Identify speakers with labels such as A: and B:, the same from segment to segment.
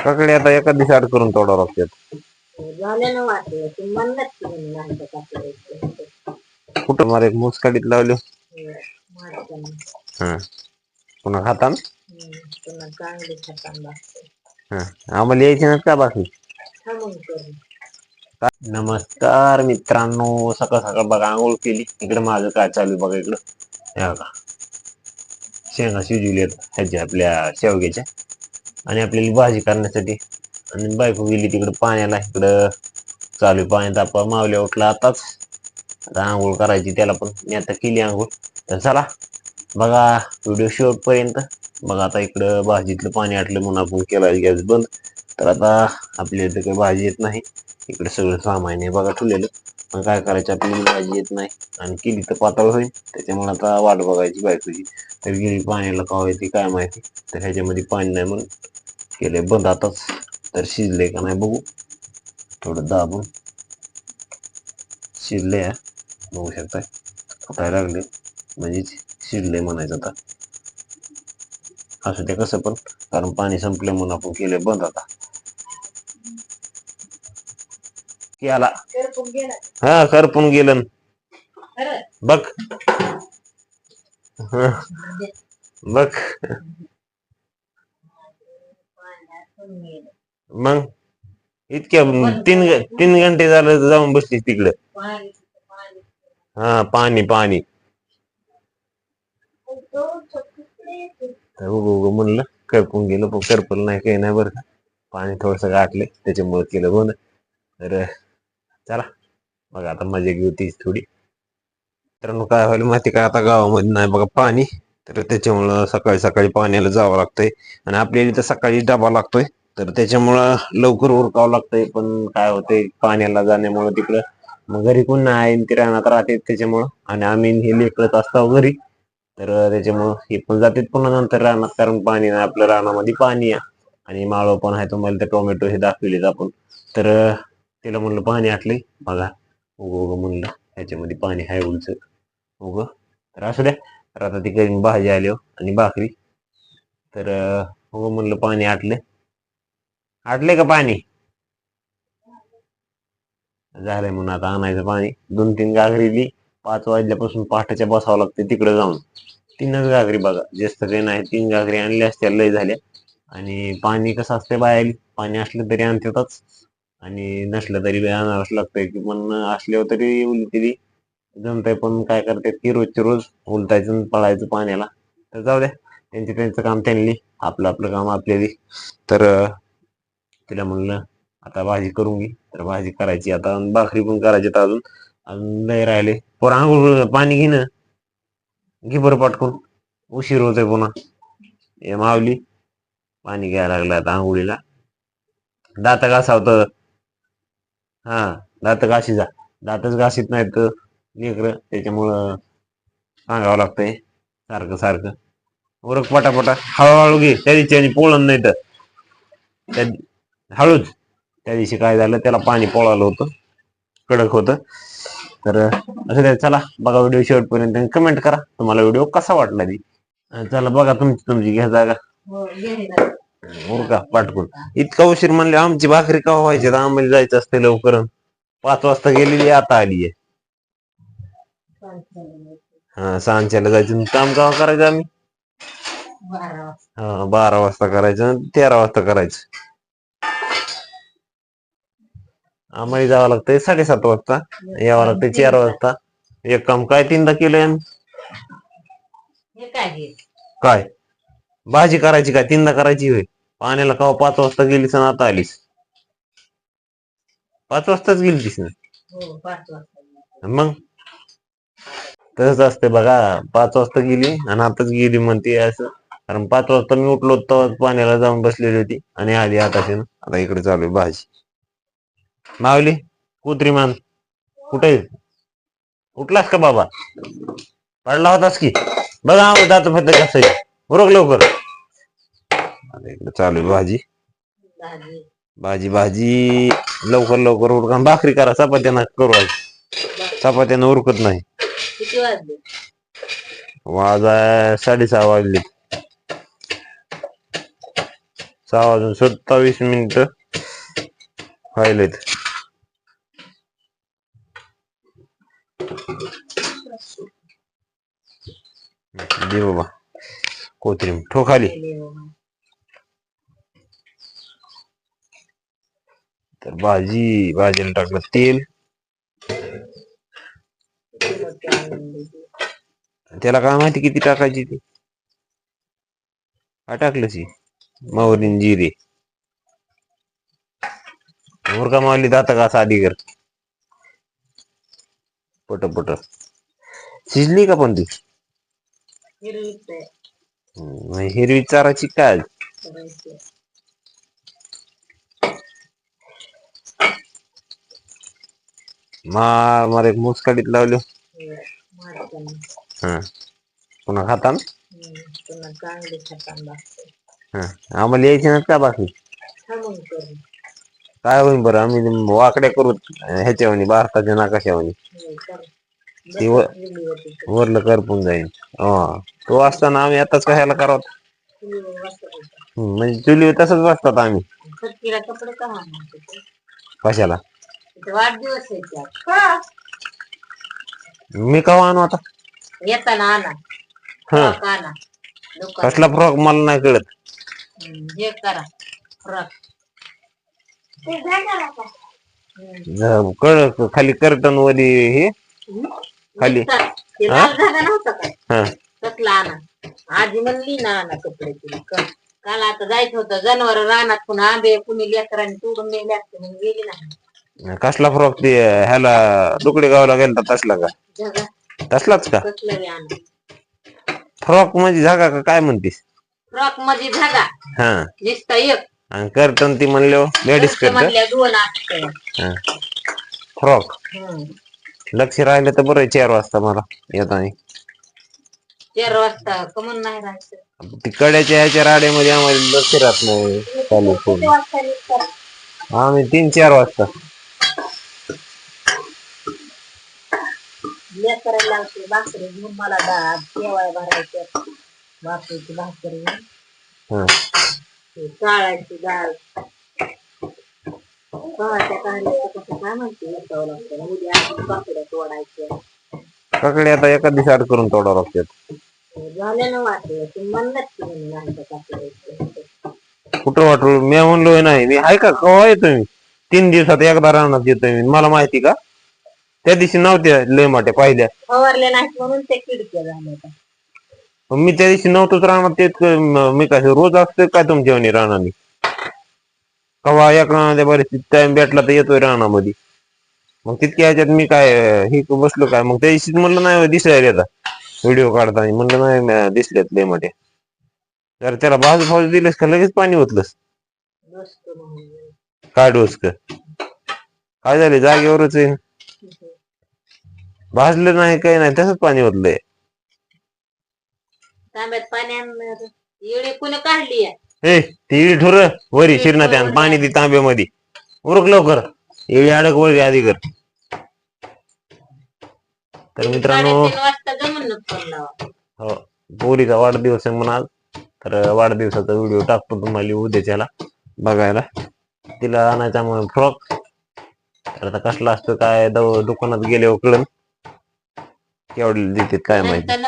A: काकडे आता एका दिवशी आड करून तोडावं लागतात कुठं मारे एक मुसकाडीत लावले? हा पुन्हा खाताना? हा. आम्हाला यायची ना का बाकी? नमस्कार मित्रांनो सकाळ सकाळ बघा आंघोळ केली. इकडे माझं काय चालू बघा इकडं. शेंगा शिजवल्यात ह्याच्या आपल्या शेवग्याच्या. आणि आपल्याला भाजी करण्यासाठी. आणि बायको गेली तिकडं पाण्याला इकडं चालू आहे पाणी मावल्या उठला आताच. आता आंघोळ करायची त्याला पण. मी आता केली आंघोळ. तर चला बघा व्हिडिओ शेवटपर्यंत. बघा आता इकडं भाजीतलं पाणी आटलं म्हणून आपण केला गॅस बंद. तर आता आपल्या इथं काही भाजी येत नाही. इकडे सगळं सामान आहे बघा ठेवलेलं. पण काय करायचं आपली भाजी येत नाही आणि केली तर पातळ होईल. त्याच्यामुळे आता वाट बघायची बायकोची. तर गेली पाण्याला का येते काय माहिती. तर ह्याच्यामध्ये पाणी नाही म्हणून केले बंद आताच. तर शिजले का नाही बघू. थोडं दाबून शिजले बघू शकताय. फुटायला लागले. म्हणजेच शिजले म्हणायचं आता. असू ते कसं पण. कारण पाणी संपलं म्हणून आपण केलंय बंद आता. याला. हा करपून गेलं बघ. बघ. मग इतक्या तीन तीन घंटे झालं जाऊन बसली तिकडे. हा पाणी पाणी. म्हणलं करपून गेलं पण करपलं नाही काही नाही बरं का. पाणी थोडस गाठले त्याच्यामुळे केलं बंद तर चला. बघा आता मजा घेऊ तीच थोडी. मित्रांनो काय व्हायला माहिती का? आता गावामध्ये नाही बघा पाणी तर त्याच्यामुळं सकाळी सकाळी पाण्याला जावं लागतंय. आणि आपल्याला तर सकाळी डबा लागतोय तर त्याच्यामुळं लवकर उरकावं लागतंय. पण काय होतंय पाण्याला जाण्यामुळं तिकडं मग घरी कोण नाही ते रानात राहते त्याच्यामुळं. आणि आम्ही हे लेकरत असतो घरी तर त्याच्यामुळं हे पण जातात पुन्हा नंतर रानात. कारण पाणी नाही आपल्या रानामध्ये पाणी आहे. आणि माळव पण आहे तुम्हाला ते टोमॅटो हे दाखविलेत आपण. तर तिला म्हणलं पाणी आटलंय. बघा. उग उग म्हणलं. ह्याच्यामध्ये पाणी आहे उलच. उग. तर असू द्या. तर आता ती करीन भाजी आली हो आणि भाकरी. तर उग म्हणलं पाणी आटलं आटले का पाणी? झालंय म्हणून आता आणायचं पाणी. दोन तीन गागरीली पाच वाजल्यापासून पहाटेच्या बसावं लागते तिकडे जाऊन. तीनच गागरी बघा. जास्त काही नाही तीन गागरी आणल्या असत्या लय झाल्या. आणि पाणी कसं असते बाहेर पाणी असलं तरी आणतातच. आणि नसलं तरी आणावंच लागतंय. की पण असल्यावर तरी उलटी जमतंय. पण काय करतात की रोजचे रोज उलटायचं पळायचं पाण्याला. तर जाऊ द्या. त्यांचे त्यांचं काम त्यांनी. आपलं आपलं काम आपल्याली. तर तिला म्हणलं आता भाजी करून घे. तर भाजी करायची. आता भाकरी पण करायची तर अजून. अजून लय राहिले. पोरं आंघोळ पाणी घे ना. घे बरं पाटकून. उशीर होतोय पुन्हा. हे मावली पाणी घ्यायला लागलं आता आंघोळीला. दात घासावतं हा दात घाशी जा. दातच घासीत नाहीत लेकर त्याच्यामुळं सांगावं लागतंय. सारखं सारखं. उरक पटापटा. हळूहळू घे. त्या दिवशी आणि पोळण नाही तर. त्या हळूच. त्या दिवशी काय झालं त्याला पाणी पोळालं होतं. कडक होतं. तर असं ते चला बघा व्हिडिओ शेवटपर्यंत. कमेंट करा तुम्हाला व्हिडिओ कसा वाटला ती. चला बघा तुमची तुमची. घ्या जागा. उरका पाटकून इतका उशीर म्हणले आमची भाकरी का व्हायची? आम्हाला जायचं असते लवकर. पाच वाजता गेलेली आता आली आहे हा सांच्याला जायचं काम केव्हा करायचं आम्ही? हा बारा वाजता करायचं तेरा वाजता करायचं. आम्हाला जावं लागतंय साडेसात वाजता. यावं लागतंय चार वाजता. एक काम काय तीनदा केलंय आम्ही?
B: हे? काय?
A: भाजी करायची काय तीनदा करायची होय. पाण्याला कवा पाच वाजता गेलीस आणि आता आलीस. पाच वाजताच गेलीस ना?
B: हो
A: मग? तसंच असते बघा. पाच वाजता गेली आणि आताच गेली म्हणते असं. कारण पाच वाजता मी उठलो तेव्हाच पाण्याला जाऊन बसलेली होती. आणि आली आता आता इकडे चालू आहे भाजी. मावली कुत्री मान कुठे उठलास का बाबा? पडला होतास की? बघा दात फक्त कसं उरक लवकर. इकडे चालू आहे भाजी.
B: भाजी
A: भाजी. लवकर लवकर उरका भाकरी करा. चपात्यानं करू आज. चपात्यानं उरकत नाही.
B: किती वाजले?
A: वाजा साडेसहा वाजले. सहा वाजून सत्तावीस मिनिट व्हायलेत. दे बाबा. कोथिंबीर ठो खाली तर भाजी भाजीला टाकलं तेल त्याला काय माहिती किती टाकायची ती काय टाकलं सी मोहरीन जिरे मुरका मावली जाता का साधी कर पट पट शिजली का पण ती हिरवी चाराची काय मार मार एक मुसकाडीत लावलं.
B: हा.
A: पुन्हा खाता ना हा. आम्हाला यायची ना का बाकी? काय होईल बरं आम्ही वाकड्या करू ह्याच्यावानी भारताच्या नाकाशा
B: हे
A: ती वरलं करपून जाईल. हा. तो असताना आम्ही आताच कशाला करावं? म्हणजे चुलीवर तसंच बसतात आम्ही. कशाला? मी कवा आणू आता?
B: येताना
A: हा. कसला फ्रॉक मला नाही कळत.
B: हे करा फ्रॉक
A: कळ खाली कर्टन वरी हे. खाली.
B: ते? लाल धागा नव्हता काय? तसला आणा. आजी म्हणली ना आणा कपडे तिला काल आता जायचं होतं जनावर रानात पुन्हा आंबे कुणी लेकरांनी तोडून नेले असते म्हणून गेली ना
A: कसला फ्रॉक ते ह्याला दुकडे गावला गेलता तसला का?
B: जगा.
A: तसलाच का?
B: कसलं बी आणा.
A: फ्रॉक म्हणजे जागा का काय म्हणतीस?
B: फ्रॉकमध्ये धागा
A: हा.
B: नुसता एक.
A: आणि कर्टन ती म्हणले लेडीज कर्टन
B: दोन असतं
A: फ्रॉक
B: हम्म.
A: लक्ष राहिलं तर बरं चार वाजता मला येताना.
B: चार वाजता कमून नाही राहायचं.
A: ती कड्याच्या ह्याच्या राड्यामध्ये आम्हाला लक्ष राहत नाही चालू? आम्ही तीन चार वाजता.
B: लेकराला लावते भाकरी घेऊन मला डाळ जेवाय भरायचे. भाकरीची भाकरी
A: हा.
B: ते चाळायची डाळ. गव्हाच्या काढल्याचं कसं काय म्हणते विकावं लागतं ना. उद्या आपण पापड्या तोडायच्या
A: काकडे आता एका दिवशी आड करून तोडावं लागतात.
B: झालं ना वाटलं ते म्हणत की म्हणून नाही का कापडायचं.
A: कुठं वाटलं? मी म्हणलोय नाही मी आहे का? कवा येतो मी? तीन दिवसात एकदा रानात येतोय मी. मला माहिती का? त्या दिवशी नव्हत्या लय मोठ्या पाहिल्या.
B: फवारले नाहीत म्हणून ते
A: मी त्या दिवशी नव्हतोच रानात तेच क- म- काय रोज असतोय काय तुमच्या वाणी रानाने कवा एक रानाच्या परिस्थिती टाइम भेटला तर येतोय रानामध्ये. मग तितक्या ह्याच्यात मी काय हे बसलो काय? मग त्या म्हणलं नाही दिसायला आता व्हिडिओ काढताना म्हणलं नाही म- दिसल्यात लय मोठे. तर त्याला बाजू बाजू दिलंस का लगेच पाणी ओतलंस? काय डोस काय झाले? जागेवरच आहे. भाजलं नाही काही नाही तसंच पाणी ओतलंय.
B: तांब्यात पाणी कुणी काढली
A: ए ती ठुर वरी शिरणा त्यान पाणी ती तांब्यामध्ये. उरक लवकर. एवढी अडक वरी आधी कर. तर मित्रांनो हो पोरीचा वाढदिवस आहे म्हणून आज तर वाढदिवसाचा व्हिडिओ टाकतो तुम्हाला उद्याच्याला बघायला. तिला आणायचा मग फ्रॉक तर आता कसला असतो काय दुकानात गेल्यावर कळन. केवढे देतात काय माहिती.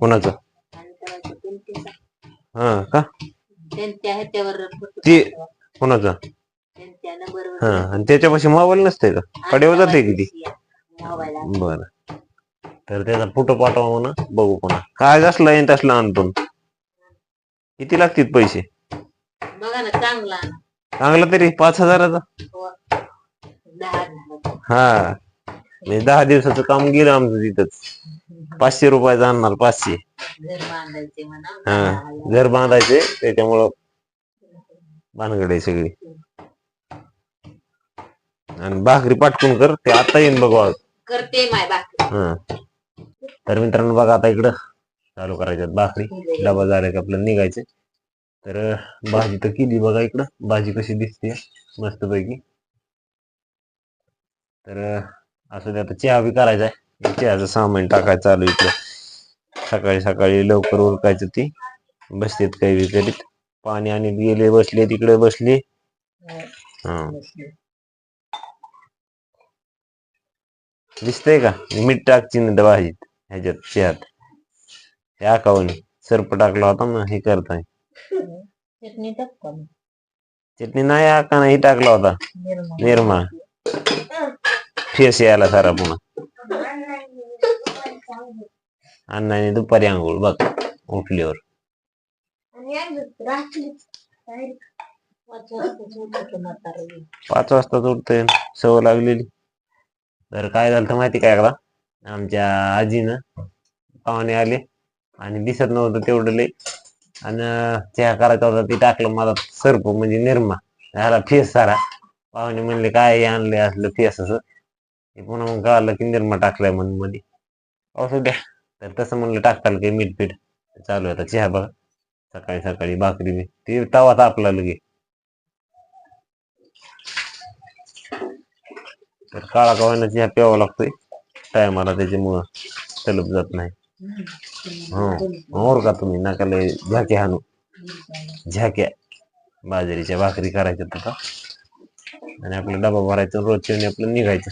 A: कोणाचं? हा का?
B: त्यांच्या ह्याच्यावर photo
A: ती-. कोणाचं?
B: त्यांच्या नंबरवर
A: हा आणि त्याच्यापाशी मोबाईल नसते का? कडेवर जाते किती?
B: मोबाईल.
A: बर. तर त्याचा फोटो पाठवा म्हणा बघू पुन्हा. काय असला येईन तसला आणतो किती लागतील पैसे?
B: बघा ना चांगला आणा.
A: चांगला तरी पाच हजाराचा?
B: हो. दहा.
A: हा. म्हणजे दहा दिवसाचं काम गेलं आमचं तिथंच. पाचशे रुपयाचं आणणार पाचशे.
B: घर बांधायचे म्हणा
A: हा. घर बांधायचे त्याच्यामुळं भानगड आहे सगळी. आणि भाकरी पाटकून कर ते आता येईन बघू
B: करते माय बाकी
A: हा. तर मित्रांनो बघा आता इकडं चालू करायच्यात भाकरी. डबा झाला की आपल्याला निघायचे. तर भाजी तर केली बघा इकडं. भाजी कशी दिसते मस्त पैकी तर असं ते आता चहा बी करायचा आहे. चहाचं सामान टाकायचं चालू इकडं. सकाळी सकाळी लवकर उरकायचं ती. बसतेत काही बी करीत. पाणी आणि गेले बसले तिकडे बसले. हा. दिसतंय का? मीठ टाकची ना भाजीत ह्याच्यात चहात हे आकावणी सर्प टाकला होता ना हे करताय.
B: चटणी.
A: चटणी नाही आका नाही टाकला होता.
B: निर्मा.
A: निर्मा. फेस यायला सारा पुन्हा. अण्णाने दुपारी आंघोळ बघ उठल्यावर
B: पाच वाजताच
A: वाजता उठतोय सवय लागलेली तर काय झालं तर माहिती काय का आमच्या आजीनं पाहुणे आले आणि दिसत नव्हतं तेवढं लय आणि चहा करायचा होता ते टाकलं माझा सर्प म्हणजे निर्मा झाला फेस सारा पाहुणे म्हणले काय हे आणले असलं फेस असं पुन्हा मग कळालं की निर्मा टाकलाय म्हणून मध्ये असू द्या तर तसं म्हणलं टाकताल काही मीठ पीठ चालू आहे आता. चहा बघा. सकाळी सकाळी भाकरी बी. ती तवा तापला लगे तर काळा कवायला चहा प्यावा लागतोय. टायमाला त्याच्यामुळं तलप जात नाही. हो. का तुम्ही? नाकाला झाके हानू झाक्या. बाजरीच्या भाकरी करायच्या आता. आणि आपला डबा भरायचा रोजच्या आपलं निघायचं.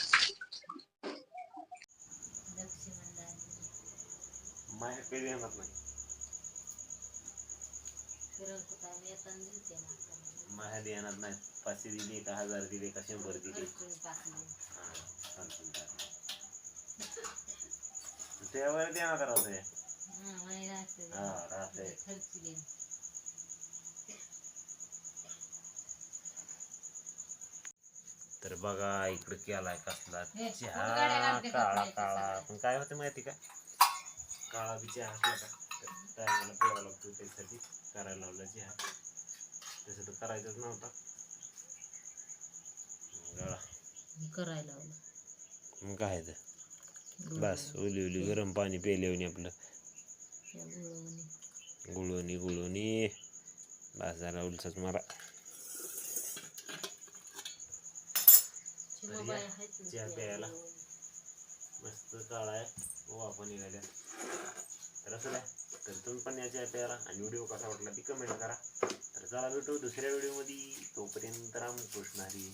A: माझ्या ध्यानात नाही. पाचशे दिली का हजार दिले का शंभर दिले? त्यावर ध्यानात राहतंय हा राहतंय तर बघा इकडे केलाय कसला
B: हे,
A: चहा
B: का
A: काळा
B: नाही
A: काळा? पण काय होतं माहिती का? काळा बी चहा असला का टायमाला प्यावा लागतो त्यासाठी करायला लावला चहा. तसं तर करायचंच नव्हता. गळा.
B: करायला लावलं.
A: मग काय तर. बस ओली ओली गरम पाणी पेल्यावनी आपलं.
B: गुळवणी.
A: गुळवणी बस झाला उलसाच मारा. चहा प्यायला. मस्त काळा आहे. हो, वाफा निघाल्या तर असं द्या तर तुम्ही पण याच्या प्यारा आणि व्हिडिओ कसा वाटला ती कमेंट करा. तर चला भेटू दुसऱ्या व्हिडिओमध्ये. तोपर्यंत रामकृष्ण हरी.